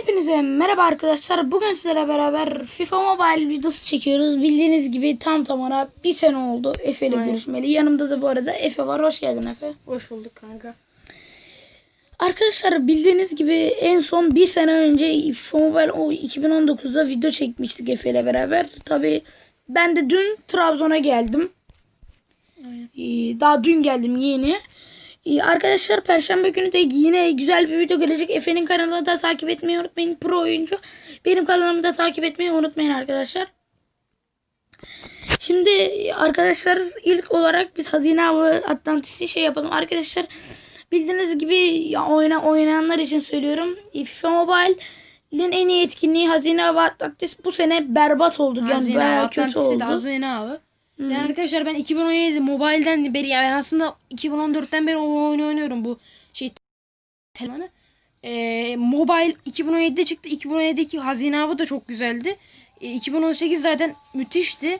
Hepinize merhaba arkadaşlar. Bugün sizlerle beraber FIFA Mobile videosu çekiyoruz. Bildiğiniz gibi tam tamına bir sene oldu Efe ile Aynen. görüşmeli. Yanımda da bu arada Efe var. Hoş geldin Efe. Hoş bulduk kanka. Arkadaşlar bildiğiniz gibi en son bir sene önce FIFA Mobile o 2019'da video çekmiştik Efe ile beraber. Tabi ben de dün Trabzon'a geldim. Ee, Daha dün geldim yeni. Ee, Arkadaşlar Perşembe günü de yine güzel bir video gelecek. Efe'nin kanalını da takip etmeyi unutmayın. Pro oyuncu. Benim kanalımı da takip etmeyi unutmayın arkadaşlar. Şimdi arkadaşlar ilk olarak biz Hazine Avı Atlantis'i şey yapalım. Arkadaşlar bildiğiniz gibi oyna, oynayanlar için söylüyorum. FIFA Mobile'in en iyi etkinliği Hazine Avı Atlantis bu sene berbat oldu. Yani Hazine avı, Atlantis'i de. Hazine avı. Yani arkadaşlar ben 2017 mobilden beri yani aslında 2014'ten beri o oyunu oynuyorum bu şey telefonı. Ee, mobile 2017'de çıktı. 2017'deki Hazine avı da çok güzeldi. Ee, 2018 zaten müthişti.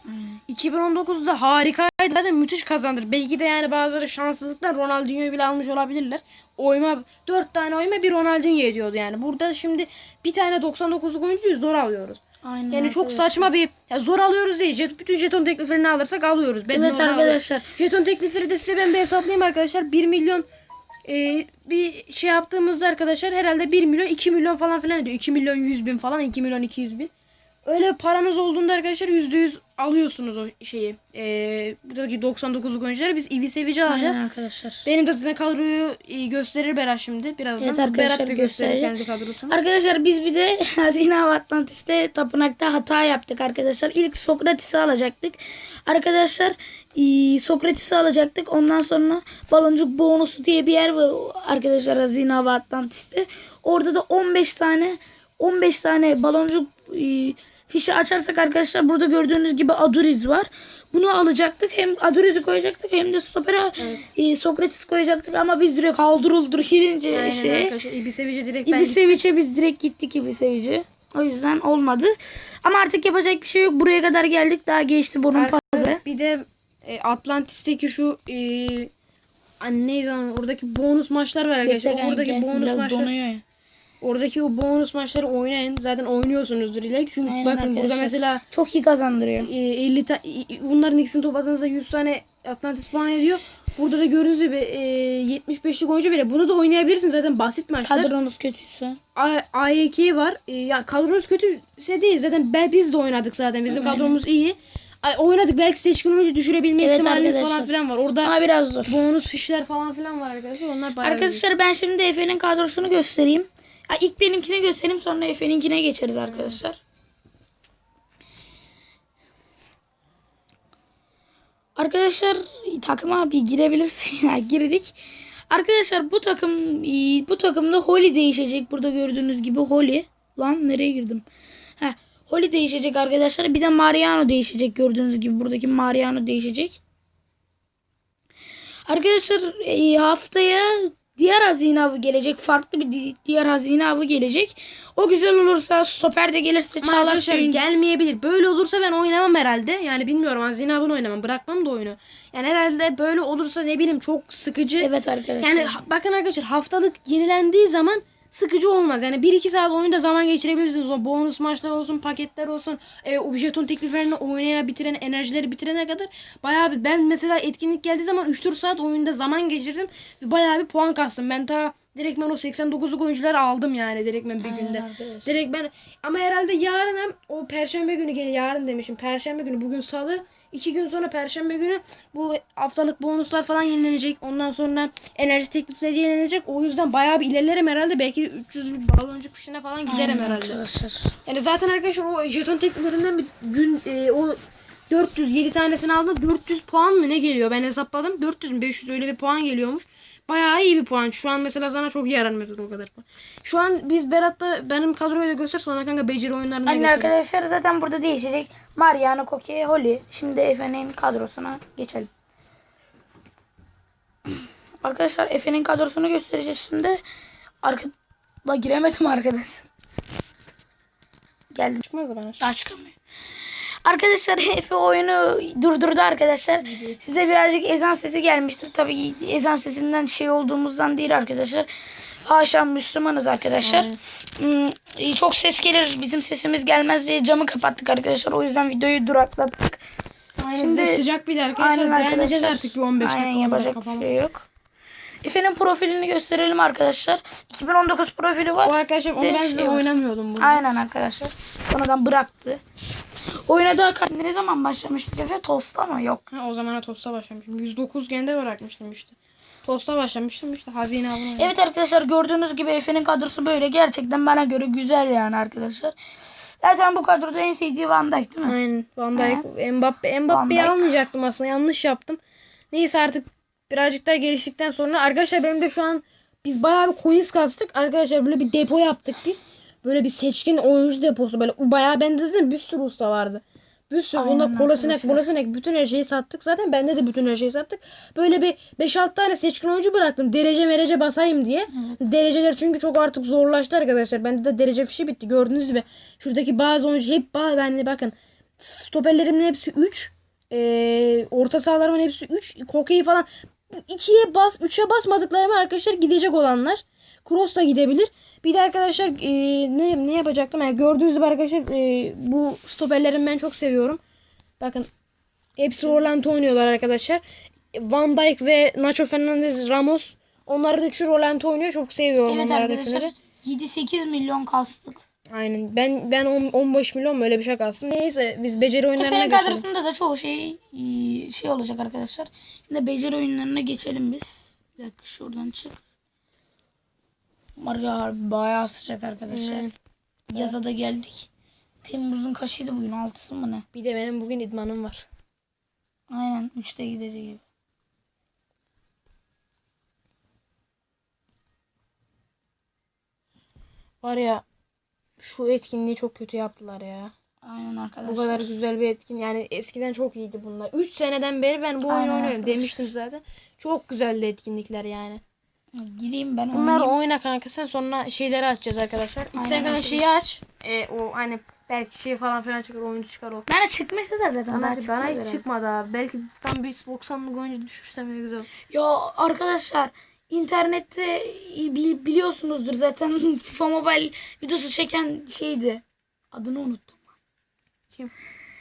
2019'da harikaydı. Zaten müthiş kazandır. Belki de yani bazıları şanssızlıktan Ronaldinho'yu bile almış olabilirler. Oyma 4 tane oyma bir Ronaldinho ediyordu yani. Burada şimdi bir tane 99 oyuncuyu zor alıyoruz. Aynen Yani çok arkadaşlar. saçma bir ya zor alıyoruz değil. Jet, bütün jeton tekliflerini alırsak alıyoruz. Ben Evet arkadaşlar. alıyorum. Jeton teklifleri de size ben bir hesaplayayım arkadaşlar. 1 milyon e, bir şey yaptığımızda arkadaşlar herhalde 1 milyon 2 milyon falan filan ediyor. 2 milyon 100 bin falan 2 milyon 200 bin. Öyle paranız olduğunda arkadaşlar %100 alıyorsunuz o şeyi. E, buradaki 99 oyuncuları biz İbi sevici alacağız. Aynen arkadaşlar. Benim de size kadroyu e, gösterir Berat şimdi birazdan. Evet arkadaşlar, Berat da gösterir kendi kadrosunu. Arkadaşlar biz bir de Hazine Avı Atlantis'te tapınakta hata yaptık arkadaşlar. İlk Sokrates'i alacaktık. Arkadaşlar eee, Sokrates'i alacaktık. Ondan sonra baloncuk bonusu diye bir yer var arkadaşlar Hazine Avı Atlantis'te. Orada da 15 tane 15 tane baloncuk eee, fişi açarsak arkadaşlar burada gördüğünüz gibi Aduriz var. Bunu alacaktık. Hem Aduriz'i koyacaktık hem de stopere eee, Sokrates koyacaktık ama biz direkt haldırıldır girince Aynen şeye arkadaşlar İbisevici direkt ben İbiseviç'e biz direkt gittik İbiseviç'e. O yüzden olmadı. Ama artık yapacak bir şey yok. Buraya kadar geldik. Daha geçti bunun pazı. Bir de e, Atlantis'teki şu e, an- neydi lan oradaki bonus maçlar var arkadaşlar. Oradaki bonus maçlar, oradaki o bonus maçları oynayın. Zaten oynuyorsunuzdur ile. Çünkü Aynen bakın burada arkadaşlar. mesela Çok iyi kazandırıyor. e, 50 ta, e, bunların ikisini topladığınızda 100 tane Atlantis puan ediyor. Burada da gördüğünüz gibi e, 75'lik oyuncu veriyor. Bunu da oynayabilirsiniz zaten basit maçlar. Kadronuz kötüyse. A- AYK var. E, ya kadronuz kötüse değil. Zaten ben biz de oynadık zaten. Bizim kadromuz iyi. Ay, oynadık. Belki seçkin oyuncu düşürebilme Evet ihtimalimiz arkadaşlar. falan filan var. Orada Ama biraz zor. bonus fişler falan filan var arkadaşlar. Onlar bayağı Arkadaşlar ben şimdi Efe'nin kadrosunu göstereyim. Ha, ilk benimkini göstereyim sonra Efe'ninkine geçeriz arkadaşlar. Arkadaşlar takıma bir girebilirsin. Girdik. Arkadaşlar bu takım bu takımda Holly değişecek. Burada gördüğünüz gibi Holly. Lan nereye girdim? Ha, Holly değişecek arkadaşlar. Bir de Mariano değişecek. Gördüğünüz gibi buradaki Mariano değişecek. Arkadaşlar e, haftaya diğer hazine avı gelecek. Farklı bir di- diğer hazine avı gelecek. O güzel olursa stoper de gelirse Ama Çağlar arkadaşlar gelmeyebilir. Böyle olursa ben oynamam herhalde. Yani bilmiyorum Hazine Avı'nı oynamam. Bırakmam da oyunu. Yani herhalde böyle olursa ne bileyim çok sıkıcı. Evet arkadaşlar. Yani bakın arkadaşlar haftalık yenilendiği zaman sıkıcı olmaz. Yani 1-2 saat oyunda zaman geçirebilirsiniz. O bonus maçlar olsun, paketler olsun, e, o tekliflerini oynaya bitiren, enerjileri bitirene kadar bayağı bir ben mesela etkinlik geldiği zaman 3-4 saat oyunda zaman geçirdim ve bayağı bir puan kastım. Ben ta direkt ben o 89'luk oyuncuları aldım yani direkt ben bir günde. arkadaşlar. Direkt ben ama herhalde yarın hem o perşembe günü gel yarın demişim. Perşembe günü bugün salı. iki gün sonra perşembe günü bu haftalık bonuslar falan yenilenecek. Ondan sonra enerji teklifleri yenilenecek. O yüzden bayağı bir ilerlerim herhalde. Belki de 300 baloncuk fişine falan giderim Aynen herhalde. Arkadaşlar. Yani zaten arkadaşlar o jeton tekliflerinden bir gün e, o 407 tanesini aldı. 400 puan mı ne geliyor? Ben hesapladım. 400 mü 500 öyle bir puan geliyormuş. Bayağı iyi bir puan. Şu an mesela sana çok yarar mesela o kadar puan. Şu an biz Berat'ta benim kadroyu da göster sonra kanka beceri oyunlarına Anne geçelim. arkadaşlar zaten burada değişecek. Mariano, Koke, Holly. Şimdi Efe'nin kadrosuna geçelim. Arkadaşlar Efe'nin kadrosunu göstereceğiz şimdi. Arka... La giremedim arkadaş. Geldim. Çıkmaz bana. Daha çıkamıyor. Arkadaşlar Efe oyunu durdurdu arkadaşlar. Size birazcık ezan sesi gelmiştir. Tabii ezan sesinden şey olduğumuzdan değil arkadaşlar. Haşa Müslümanız arkadaşlar. Hmm, e, çok ses gelir bizim sesimiz gelmez diye camı kapattık arkadaşlar. O yüzden videoyu duraklattık. Aynen Şimdi- sıcak bir de arkadaşlar. Aynen arkadaşlar. artık bir 15 dakika. Aynen 10 yapacak bir şey yok. Efe'nin profilini gösterelim arkadaşlar. 2019 profili var. O arkadaşlar onu ben size şey oynamıyordum burada. Aynen arkadaşlar. Sonradan bıraktı. Oyuna da ne zaman başlamıştık Efe? Tosta mı? Yok. Ha, o zamana Tosta başlamıştım. 109 gende bırakmıştım işte. Tosta başlamıştım işte hazine avına. Evet arkadaşlar gördüğünüz gibi Efe'nin kadrosu böyle. Gerçekten bana göre güzel yani arkadaşlar. Zaten bu kadroda en sevdiği Van Dijk değil mi? Aynen. Van Dijk, Mbappe. Mbappe'yi almayacaktım aslında. Yanlış yaptım. Neyse artık birazcık daha geliştikten sonra arkadaşlar benim de şu an biz bayağı bir coins kastık. Arkadaşlar böyle bir depo yaptık biz. Böyle bir seçkin oyuncu deposu böyle bayağı bende zaten bir sürü usta vardı. Bir sürü Aynen bunda kolasinek kolasinek bütün her şeyi sattık zaten bende de bütün her şeyi sattık. Böyle bir 5-6 tane seçkin oyuncu bıraktım derece merece basayım diye. Dereceler çünkü çok artık zorlaştı arkadaşlar. Bende de derece fişi bitti gördüğünüz gibi. Şuradaki bazı oyuncu hep bende bakın stoperlerimin hepsi 3. Ee, orta sahalarımın hepsi 3. Kokeyi falan bu ikiye bas, 3'e basmadıklarıma arkadaşlar gidecek olanlar. Cross da gidebilir. Bir de arkadaşlar e, ne ne yapacaktım? Yani gördüğünüz gibi arkadaşlar e, bu stoperlerimi ben çok seviyorum. Bakın hepsi Orlando oynuyorlar arkadaşlar. Van Dijk ve Nacho Fernandez Ramos onların üçü Orlando oynuyor. Çok seviyorum Evet onların arkadaşlar üçünü de. 7-8 milyon kastık. Aynen. Ben ben on- 15 milyon böyle bir şey kastım. Neyse biz beceri oyunlarına Efe'nin geçelim. kadrosunda da çoğu şey e, şey olacak arkadaşlar. Şimdi beceri oyunlarına geçelim biz. Bir dakika şuradan çık. Var ya bayağı sıcak arkadaşlar. Evet. Yaza da geldik. Temmuz'un kaçıydı bugün? Altısı mı ne? Bir de benim bugün idmanım var. Aynen 3'te gidecek gibi. Var ya şu etkinliği çok kötü yaptılar ya. Aynen arkadaşlar. Bu kadar güzel bir etkin. Yani eskiden çok iyiydi bunlar. 3 seneden beri ben bu oyunu oynuyorum demiştim zaten. Çok güzeldi etkinlikler yani. Gireyim ben Bunlar oynayayım. oyna kanka sen sonra şeyleri açacağız arkadaşlar. İlk kadar şeyi aç. E, o hani belki şey falan filan çıkar oyuncu çıkar o. Bana çıkmıştı da zaten. Bana, bana çıkmadı hiç çıkmadı abi. Belki tam bir 90'lık oyuncu düşürsem ne güzel. Ya arkadaşlar internette bi- biliyorsunuzdur zaten FIFA Mobile videosu çeken şeydi. Adını unuttum. Kim?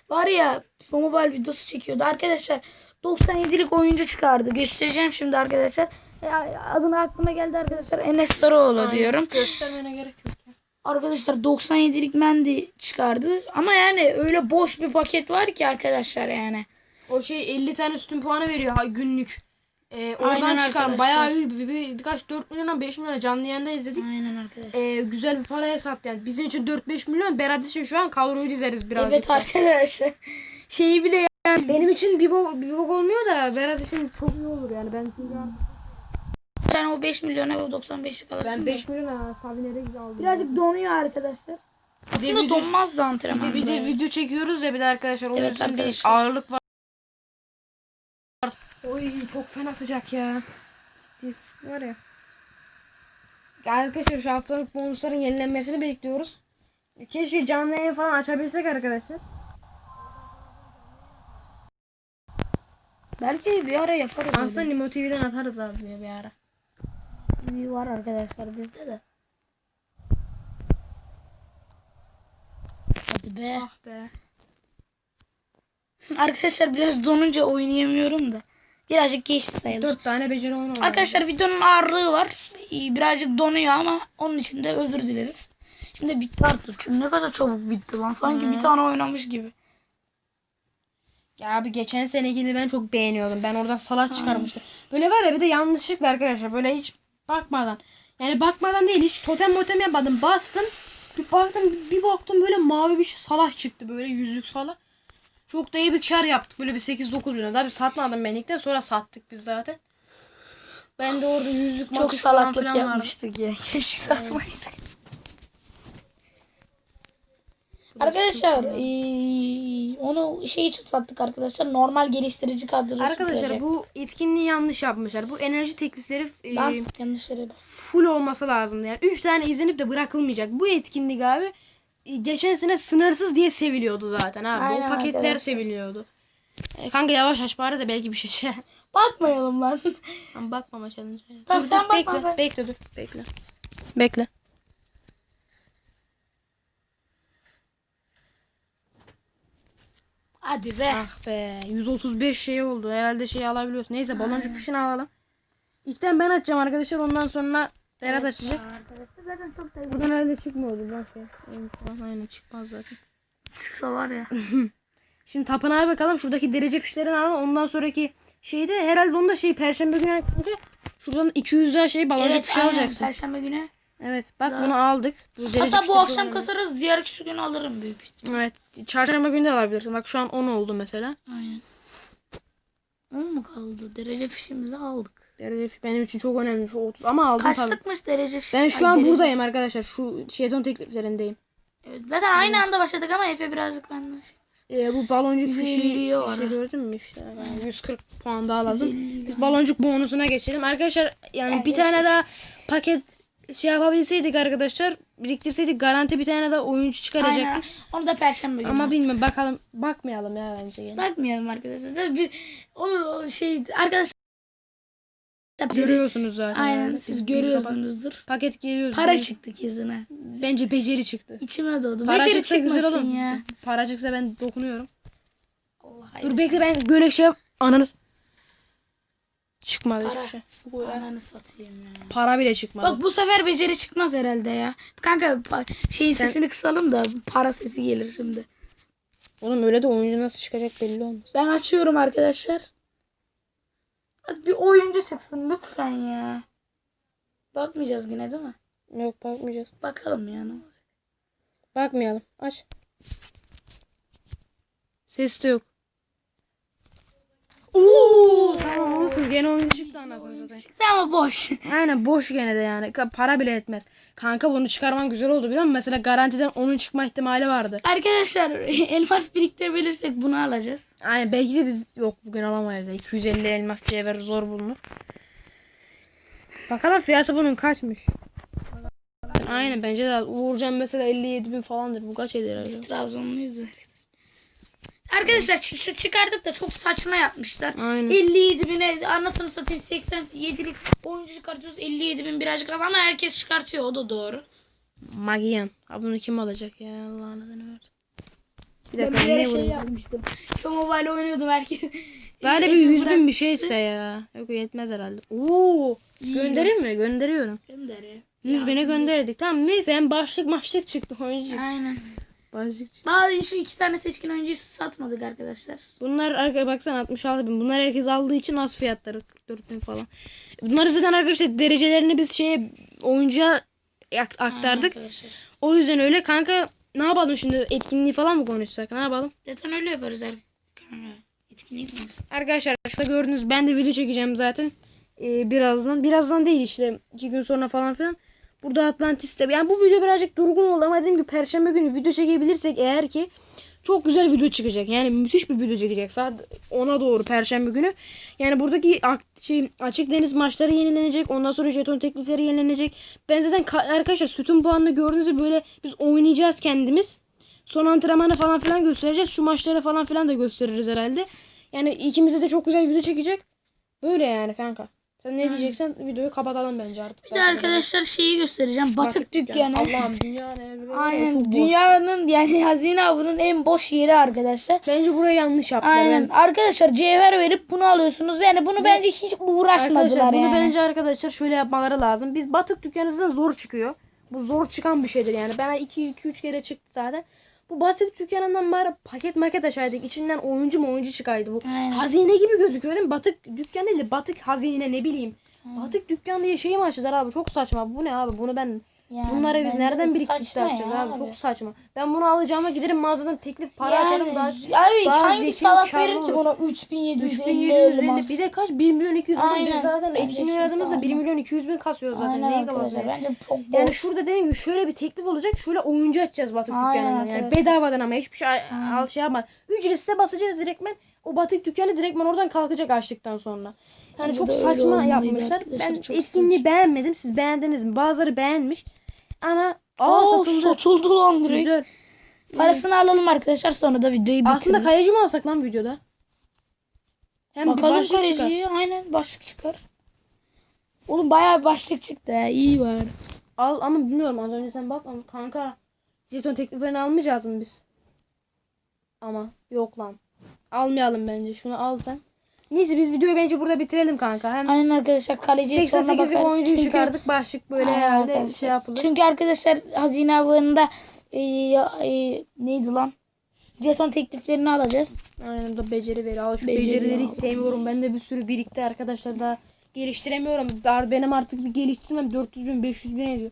Var ya FIFA Mobile videosu çekiyordu. Arkadaşlar 97'lik oyuncu çıkardı. Göstereceğim şimdi arkadaşlar. Ya, adını aklıma geldi arkadaşlar. Enes Sarıoğlu diyorum. Göstermene gerek yok ya. Arkadaşlar 97'lik Mendy çıkardı. Ama yani öyle boş bir paket var ki arkadaşlar yani. O şey 50 tane sütun puanı veriyor günlük. Ee, oradan Aynen çıkan arkadaşlar. bayağı iyi bir, bir, birkaç 4 milyona 5 milyona canlı yayında izledik. Aynen arkadaşlar. Ee, güzel bir paraya sattı yani. Bizim için 4-5 milyon Berat için şu an kadroyu dizeriz birazcık. evet da. arkadaşlar. Şeyi bile Benim için bir bok, bir bok olmuyor da Berat için çok iyi olur yani. Ben çünkü Sen o 5 milyona o 95'lik alırsın. ben da. 5 milyon Sabine'de güzel aldım. Birazcık donuyor arkadaşlar. Aslında video- donmaz da bir de, antrenman. bir de video çekiyoruz ya bir de arkadaşlar. O Evet yüzden de arkadaşlar. ağırlık var. Oy çok fena sıcak ya. Ciddi var ya. Ya Arkadaşlar şu haftalık bonusların yenilenmesini bekliyoruz. Keşke canlı yayın falan açabilsek arkadaşlar. Belki bir ara yaparız. Aslında Nimo TV'den atarız abi bir ara. Öyle. var arkadaşlar bizde de. Hadi be. Ah be. Arkadaşlar biraz donunca oynayamıyorum da. Birazcık geçti sayılır. 4 tane beceri oyunu var. Arkadaşlar videonun ağırlığı var. Birazcık donuyor ama onun için de özür dileriz. Şimdi bitti artık. Çünkü ne kadar çabuk bitti lan. Sanki bir tane oynamış gibi. Ya abi geçen senekini ben çok beğeniyordum. Ben oradan salat çıkarmıştım. Böyle var ya bir de yanlışlıkla arkadaşlar böyle hiç bakmadan. Yani bakmadan değil hiç totem motem yapmadım. Bastım. Bir baktım bir baktım böyle mavi bir şey salah çıktı. Böyle yüzlük salah. Çok da iyi bir kar yaptık. Böyle bir 8-9 milyon. Tabii satmadım ben ilkten sonra sattık biz zaten. Ben de orada yüzlük Çok salaklık yapmıştık ya. Keşke satmayaydık. Arkadaşlar eee, onu şey için sattık arkadaşlar. Normal geliştirici kadrosu. Arkadaşlar bu etkinliği yanlış yapmışlar. Bu enerji teklifleri e, Ben yanlış full olması lazımdı. Yani 3 tane izlenip de bırakılmayacak. Bu etkinlik abi geçen sene sınırsız diye seviliyordu zaten abi. Aynen o paketler arkadaşlar. seviliyordu. Kanka yavaş aç bari de belki bir şey şey. Bakmayalım lan. Ama bakmama challenge. Tamam, Dur, sen dur, bakma bekle, ben- bekle dur bekle. Bekle. Hadi be. Ah be 135 şey oldu. Herhalde şey alabiliyorsun. Neyse baloncuk fişini alalım. İlkten ben açacağım arkadaşlar. Ondan sonra Berat açacak. Arkadaşlar zaten çok da Buradan herhalde çıkmıyordu. Bak ya. Eyvah, falan, Aynen çıkmaz zaten. kısa var ya. Şimdi tapınağa bakalım. Şuradaki derece fişlerini alalım. Ondan sonraki şeyde herhalde onda şey perşembe günü kanka. Şuradan 200 daha şey baloncuk evet fişi alacaksın. Perşembe günü. Evet bak Daha- bunu aldık. Bu derece Hatta bu akşam kasarız. Diğer kişi günü alırım büyük ihtimal. Evet. Çarşamba günü de alabilirsin. Bak şu an 10 oldu mesela. Aynen. 10 mu kaldı? Derece fişimizi aldık. Derece fiş benim için çok önemli. Şu 30 ama aldım tabii. Kaçlıkmış derece fiş? Ben şu Ay, an derece- buradayım arkadaşlar. Şu jeton tekliflerindeyim. Evet, zaten aynı anda başladık ama Efe birazcık benden şey. Ee, bu baloncuk fişi işte gördün mü işte. Yani 140 puan daha lazım. Biz baloncuk bonusuna geçelim. Arkadaşlar yani Yani bir tane daha paket şey yapabilseydik arkadaşlar biriktirseydik garanti bir tane daha oyuncu Aynen. çıkaracaktık. Onu da perşembe günü. Ama Ama bilmiyorum bakalım bakmayalım ya bence. Yani. Bakmayalım arkadaşlar. Bir, o, o şey arkadaşlar. Görüyorsunuz zaten. Aynen yani. siz görüyorsunuzdur. Paket geliyor. Para çıktı kezine. Bence beceri çıktı. İçime doğdu. Para Beceri çıksa güzel olur. ya. Para çıksa ben dokunuyorum. Allah Dur bekle ben böyle şey. Ananız. Çıkmadı Para. hiçbir şey. Ananı satayım ya. Para bile çıkmadı. Bak bu sefer beceri çıkmaz herhalde ya. Kanka şeyin Sen- sesini kısalım da para sesi gelir şimdi. Oğlum öyle de oyuncu nasıl çıkacak belli olmaz. Ben açıyorum arkadaşlar. Hadi bir oyuncu çıksın lütfen ya. Bakmayacağız yine değil mi? Yok bakmayacağız. Bakalım yani. Bakmayalım. Aç. Ses de yok. Oo, tamam olsun. Gene oyuncu çıktı anasını satayım. Çıktı ama boş. Aynen boş gene de yani. Ka- Para bile etmez. Kanka bunu çıkarman güzel oldu biliyor musun? Mesela garantiden onun çıkma ihtimali vardı. Arkadaşlar elmas biriktirebilirsek bunu alacağız. Aynen belki de biz yok bugün alamayız. ya. 250 elmas cevher zor bulunur. Bakalım fiyatı bunun kaçmış. Aynen bence de Uğurcan mesela 57 bin falandır. Bu kaç eder Biz acaba? Trabzonluyuz. Arkadaşlar çı- çı- çıkardık da çok saçma yapmışlar. Aynen. 57 bine anasını satayım 87'lik oyuncu çıkartıyoruz 57 bin birazcık az ama herkes çıkartıyor o da doğru. Magian. Ha bunu kim alacak ya Allah'ın adını verdi. Bir Ben dakika ara ne şey vurayım? yapmıştım. Şu mobile oynuyordum herkes. Böyle bir 100 bin bir şeyse ya. Yok yetmez herhalde. Oo. Göndereyim mi? Gönderiyorum. Gönder ya. 100 bine gönderdik. Tamam neyse hem başlık başlık çıktı oyuncu. Aynen. Çıktı. Bazı şu iki tane seçkin oyuncuyu satmadık arkadaşlar. Bunlar arka baksana 66 bin. Bunlar herkes aldığı için az fiyatları 44 bin falan. Bunları zaten arkadaşlar derecelerini biz şeye oyuncuya ak- aktardık. Arkadaşlar. O yüzden öyle kanka ne yapalım şimdi etkinliği falan mı konuşsak ne yapalım? Zaten öyle yaparız arkadaşlar. Etkinlik mi? Arkadaşlar şurada gördünüz ben de video çekeceğim zaten Ee, birazdan. Birazdan değil işte iki gün sonra falan filan. Burada Atlantis'te yani bu video birazcık durgun oldu ama dediğim gibi perşembe günü video çekebilirsek eğer ki çok güzel video çıkacak. Yani müthiş bir video çıkacak. Saat 10'a doğru perşembe günü. Yani buradaki ak- şey, açık deniz maçları yenilenecek. Ondan sonra jeton teklifleri yenilenecek. Ben zaten ka- arkadaşlar sütun puanını gördüğünüzde böyle biz oynayacağız kendimiz. Son antrenmanı falan filan göstereceğiz. Şu maçları falan filan da gösteririz herhalde. Yani ikimize de çok güzel video çekecek. Böyle yani kanka. Sen ne diyeceksen videoyu kapatalım bence artık. Bir de arkadaşlar şeyi göstereceğim. Batık, dükkanı. Allah'ım dünya ne? Aynen dünyanın yani hazine avının en boş yeri arkadaşlar. Bence burayı yanlış yaptılar. Aynen. Ben- Arkadaşlar cevher verip bunu alıyorsunuz. Yani bunu bence hiç uğraşmadılar Arkadaşlar bunu yani. bence arkadaşlar şöyle yapmaları lazım. Biz batık dükkanınızdan zor çıkıyor. Bu zor çıkan bir şeydir yani. Ben 2 2 3 kere çıktı zaten. Bu batık dükkanından bari paket maket açaydık. İçinden oyuncu mu oyuncu çıkaydı bu. Aynen. Hazine gibi gözüküyor değil mi? Batık dükkan değil de batık hazine ne bileyim. Batık dükkan diye şey mi açtılar abi? Çok saçma. Bu ne abi? Bunu ben Yani Bunları biz bence nereden de biriktirip saçma yapacağız ya abi? Çok saçma. Ben bunu alacağıma giderim mağazadan teklif para Yani, açarım daha abi daha hangi salak karlı verir ki olur. buna 3750 3750 elmas? bir de kaç 1 milyon 200 bin biz zaten Bence etkinliği kimse oynadığımızda 1 almaz. milyon 200 bin kasıyoruz zaten. Aynen Neyi arkadaşlar bence çok boş. Yani şurada dediğim gibi şöyle bir teklif olacak. Şöyle oyuncu açacağız batık Aynen dükkanından. Yani arkadaşlar. bedavadan ama hiçbir şey al şey yapma. Ücretsiz basacağız direktmen. O batık dükkanı direktmen oradan kalkacak açtıktan sonra. Yani çok saçma yapmışlar. Ben etkinliği saçma. beğenmedim. Siz beğendiniz mi? Bazıları beğenmiş. Ama aa, Aa, satıldı. satıldı lan direkt. Güzel. Parasını alalım arkadaşlar sonra da videoyu bitiririz. Aslında kaleci mi alsak lan videoda? Hem bir Bakalım başlık çıkar. kaleciye aynen başlık çıkar. Oğlum bayağı bir başlık çıktı ha. iyi var. Al ama bilmiyorum az önce sen bak ama kanka jeton tekliflerini almayacağız mı biz? Ama yok lan. Almayalım bence. Şunu al sen. Neyse biz videoyu bence burada bitirelim kanka. Hem Aynen arkadaşlar kaleciye sonra 88'lik bakarız. Çünkü- çıkardık. Başlık böyle Aynen herhalde arkadaşlar. şey yapılır. Çünkü arkadaşlar hazine avında e, e, neydi lan? Jeton tekliflerini alacağız. Aynen da beceri veri. Al şu Beceri becerileri hiç sevmiyorum. Ben de bir sürü birikti arkadaşlar daha geliştiremiyorum. Dar- Benim artık bir geliştirmem 400 bin 500 bin ediyor.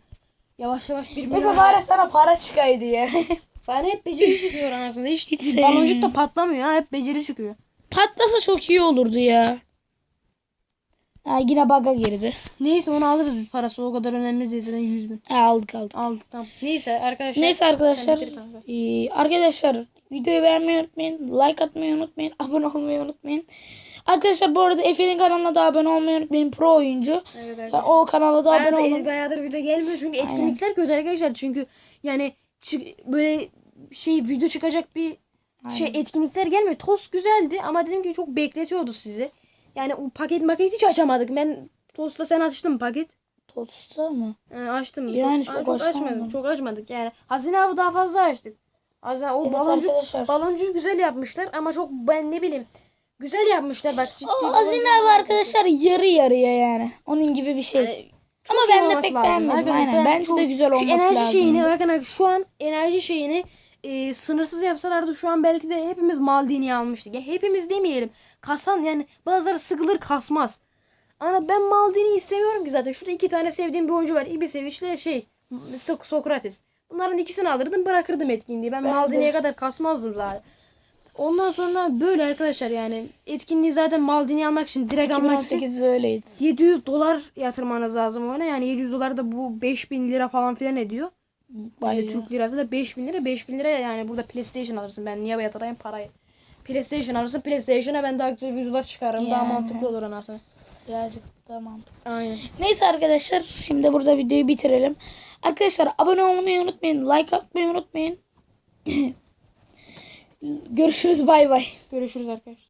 Yavaş yavaş bir milyon. bari sana para çıkaydı ya. Bana hep beceri çıkıyor anasını. Hiç, Hiç baloncuk da patlamıyor ha. Hep beceri çıkıyor. Patlasa çok iyi olurdu ya. Ha, yine bug'a girdi. Neyse onu alırız biz parası o kadar önemli değil zaten 100 bin. Ha, aldık aldık. Aldık tamam. Neyse arkadaşlar. Neyse arkadaşlar. E, arkadaşlar videoyu beğenmeyi unutmayın. Like atmayı unutmayın. Abone olmayı unutmayın. Arkadaşlar bu arada Efe'nin kanalına da abone olmayı unutmayın. Pro oyuncu. Evet arkadaşlar. O kanala da abone olun. bayağıdır video gelmiyor çünkü etkinlikler kötü arkadaşlar. Çünkü yani böyle şey video çıkacak bir şey etkinlikler gelmiyor. Tost güzeldi ama dedim ki çok bekletiyordu sizi. Yani o paket maket hiç açamadık. Ben Tost'ta sen açtın mı paket? Tosta mı? Ee, açtım. Yani çok, çok çok açmadık. Çok açmadık yani. Hazine avı daha fazla açtık. Hazine, o Evet baloncuk, arkadaşlar. baloncuğu güzel yapmışlar ama çok ben ne bileyim güzel yapmışlar bak ciddi. O baloncuk Azine abi yapmışlar. arkadaşlar yarı yarıya yani. Onun gibi bir şey. Yani çok iyi ben de pek lazım. beğenmedim. Arkadaşlar Aynen. ben Bence çok- de güzel olması Şu enerji lazım. şeyini arkadaşlar, şu an enerji şeyini e, sınırsız yapsalardı şu an belki de hepimiz Maldini'yi almıştık. Ya hepimiz demeyelim. Kasan yani bazıları sıkılır kasmaz. Ana ben Maldini istemiyorum ki zaten. Şurada iki tane sevdiğim bir oyuncu var. Ibisevic ile şey Sok- Sokrates. Bunların ikisini alırdım bırakırdım etkinliği. Ben, Ben. Maldini'ye kadar kasmazdım zaten. Ondan sonra böyle arkadaşlar yani etkinliği zaten Maldini almak için direkt almak için 2018 öyleydi. 700 dolar yatırmanız lazım ona. Yani 700 dolar da bu 5000 lira falan filan ediyor. Bayağı. İşte Türk lirası da 5000 lira. 5000 lira yani burada PlayStation alırsın. Ben niye yatırayım parayı? PlayStation alırsın. PlayStation'a ben daha güzel videolar çıkarırım. Daha Yani. mantıklı olur anasını. Birazcık da mantıklı. Aynen. Neyse arkadaşlar şimdi burada videoyu bitirelim. Arkadaşlar abone olmayı unutmayın. Like atmayı unutmayın. Görüşürüz bay bay. Görüşürüz arkadaşlar.